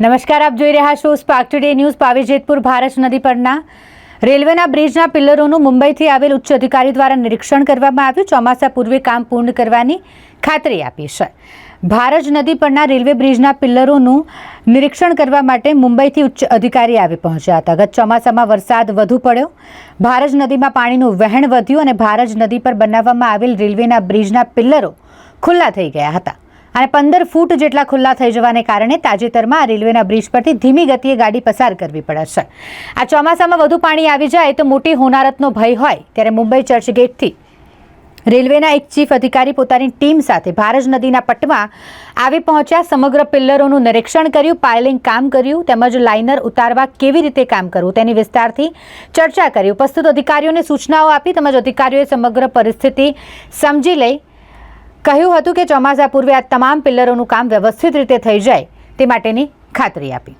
નમસ્કાર, આપ જોઈ રહ્યા છો Spark today news Pavijetpur Bharat નદી પરના. રેલવેના બ્રિજના પિલ્લરોનું મુંબઈથી આવેલ ઉચ્ચ અધિકારી દ્વારા નિરીક્ષણ કરવામાં આવ્યું. ચોમાસા પૂર્વે કામ પૂર્ણ કરવાની ખાતરી આપી છે. ભારજ નદી પરના રેલવે બ્રિજના પિલ્લરોનું નિરીક્ષણ કરવા માટે મુંબઈથી ઉચ્ચ અધિકારી આવી પહોંચ્યા હતા. ગત ચોમાસામાં વરસાદ વધુ પડ્યો. ભારજ નદીમાં પાણીનું વહેણ વધ્યું અને ભારજ નદી પર બનાવવામાં આવેલ રેલવેના બ્રિજના પિલ્લરો ખુલ્લા થઈ ગયા હતા. અને પંદર ફૂટ જેટલા ખુલ્લા થઈ જવાને કારણે તાજેતરમાં આ રેલવેના બ્રિજ પરથી ધીમી ગતિએ ગાડી પસાર કરવી પડે છે. આ ચોમાસામાં વધુ પાણી આવી જાય તો મોટી હોનારતનો ભય હોય. ત્યારે મુંબઈ ચર્ચગેટથી રેલવેના એક ચીફ અધિકારી પોતાની ટીમ સાથે ભારજ નદીના પટમાં આવી પહોંચ્યા. સમગ્ર પિલ્લરોનું નિરીક્ષણ કર્યું પાયલિંગ કામ કર્યું, તેમજ લાઇનર ઉતારવા કેવી રીતે કામ કરવું તેની વિસ્તારથી ચર્ચા કરી. ઉપસ્થિત અધિકારીઓને સૂચનાઓ આપી, તેમજ અધિકારીઓએ સમગ્ર પરિસ્થિતિ સમજી લઈ કહ્યું હતું કે ચોમાસા પૂર્વે આ તમામ પિલ્લરોનું કામ વ્યવસ્થિત રીતે થઈ જાય તે માટેની ખાતરી આપી.